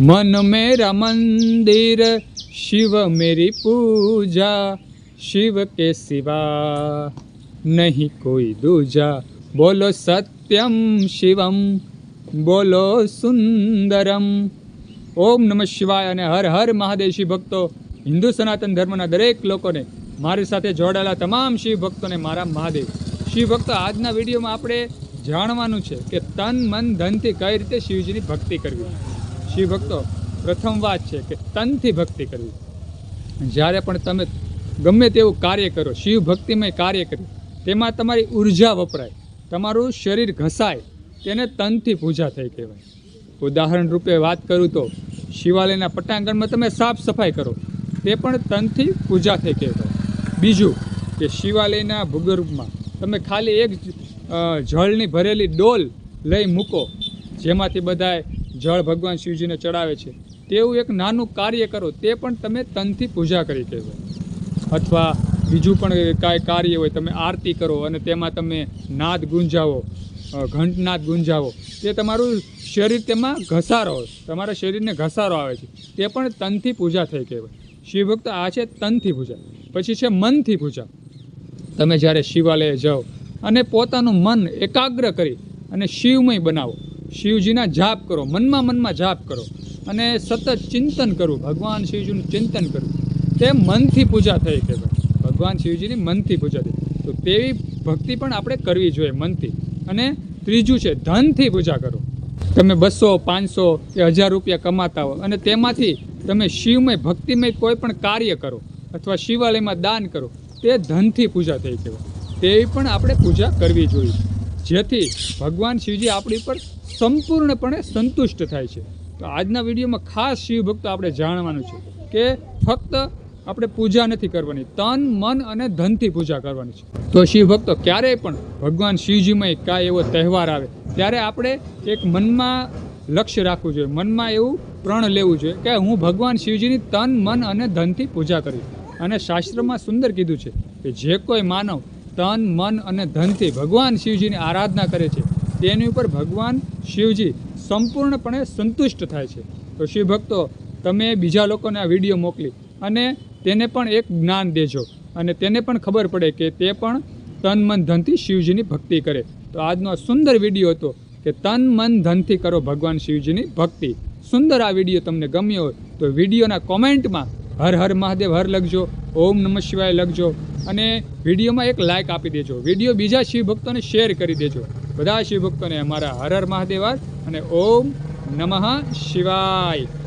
મન મેરા મંદિર, શિવ મેરી પૂજા, શિવ કે સિવા નહીં કોઈ દૂજા. બોલો સત્યમ શિવમ, બોલો સુંદરમ. ઓમ નમઃ શિવાય અને હર હર મહાદેશી ભક્તો. હિન્દુ સનાતન ધર્મના દરેક લોકોને મારી સાથે જોડાયેલા તમામ શિવ ભક્તોને મારા મહાદેવ. શિવ ભક્તો, આજના વિડીયોમાં આપણે જાણવાનું છે કે તન મન ધનથી કઈ રીતે શિવજીની ભક્તિ કરવી? શિવ ભક્તો પ્રથમ વાત છે કે તનથી ભક્તિ કરવી. જ્યારે પણ તમે ગમે તેવું કાર્ય કરો શિવ ભક્તિમય કાર્ય કર્યું તેમાં તમારી ઊર્જા વપરાય, તમારું શરીર ઘસાય, તેને તનથી પૂજા થઈ કહેવાય. ઉદાહરણ રૂપે વાત કરું તો, શિવાલયના પટાંગણમાં તમે સાફ સફાઈ કરો, તે પણ તનથી પૂજા થઈ કહેવાય. બીજું કે શિવાલયના ભૂગર્ભમાં તમે ખાલી એક જળની ભરેલી ડોલ લઈ મૂકો, જેમાંથી બધાય જળ ભગવાન શિવજીને ચડાવે છે. તેવું એક નાનું કાર્ય કરો, તે પણ તમે તનથી પૂજા કરી કહેવાય. અથવા બીજું પણ કાંઈ કાર્ય હોય, તમે આરતી કરો અને તેમાં તમે નાદ ગુંજાવો ઘંટનાદ ગુંજાવો, તે તમારું શરીર તેમાં ઘસારો, તમારા શરીરને ઘસારો આવે છે. તે પણ તનથી પૂજા થઈ કહેવાય. શિવભક્ત આ છે તનથી પૂજા. પછી છે મનથી પૂજા. તમે જ્યારે શિવાલયે જાઓ અને પોતાનું મન એકાગ્ર કરી અને શિવમય બનાવો શિવજીના જાપ કરો, મનમાં મનમાં જાપ કરો અને સતત ચિંતન કરવું ભગવાન શિવજીનું ચિંતન કરવું તે મનથી પૂજા થઈ કહેવાય ભગવાન શિવજીની મનથી પૂજા થઈ. તો તેવી ભક્તિ પણ આપણે કરવી જોઈએ મનથી. અને ત્રીજું છે, ધનથી પૂજા કરો. તમે બસો, પાંચસો કે હજાર રૂપિયા કમાતા હો અને તેમાંથી તમે શિવમય, ભક્તિમય કોઈ પણ કાર્ય કરો અથવા શિવાલયમાં દાન કરો, તે ધનથી પૂજા થઈ કહેવાય તેવી પણ આપણે પૂજા કરવી જોઈએ. જેથી ભગવાન શિવજી આપણી પર સંપૂર્ણપણે સંતુષ્ટ થાય છે. તો આજના વિડીયોમાં ખાસ શિવ ભક્તો આપણે જાણવાનું છે કે ફક્ત આપણે પૂજા નથી કરવાની, તન, મન અને ધનથી પૂજા કરવાની છે. તો શિવ ભક્તો, ક્યારેય પણ ભગવાન શિવજીમાં કાંઈ એવો તહેવાર આવે, ત્યારે આપણે એક મનમાં લક્ષ્ય રાખવું જોઈએ, મનમાં એવું પ્રણ લેવું જોઈએ કે હું ભગવાન શિવજીની તન, મન અને ધનથી પૂજા કરીશ. અને શાસ્ત્રમાં સુંદર કીધું છે કે જે કોઈ માનવ તન, મન અને ધનથી ભગવાન શિવજીની આરાધના કરે છે. તેની ઉપર ભગવાન શિવજી સંપૂર્ણપણે સંતુષ્ટ થાય છે. તો શિવ ભક્તો, તમે બીજા લોકોને આ વીડિયો મોકલી અને તેને પણ એક જ્ઞાન દેજો અને તેને પણ ખબર પડે કે તે પણ તન, મન ધનથી શિવજીની ભક્તિ કરે. તો આજનો સુંદર વીડિયો હતો કે તન, મન ધનથી કરો ભગવાન શિવજીની ભક્તિ. સુંદર આ વીડિયો તમને ગમ્યો હોય તો વિડીયોના કોમેન્ટમાં હર હર મહાદેવ હર લખજો, ઓમ નમઃ શિવાય લખજો. અને વિડીયોમાં એક લાઇક આપી દેજો. વીડિયો બીજા શિવ ભક્તોને શેર કરી દેજો. બધા શિવ ભક્તોને અમારા હર હર મહાદેવા અને ઓમ નમઃ શિવાય.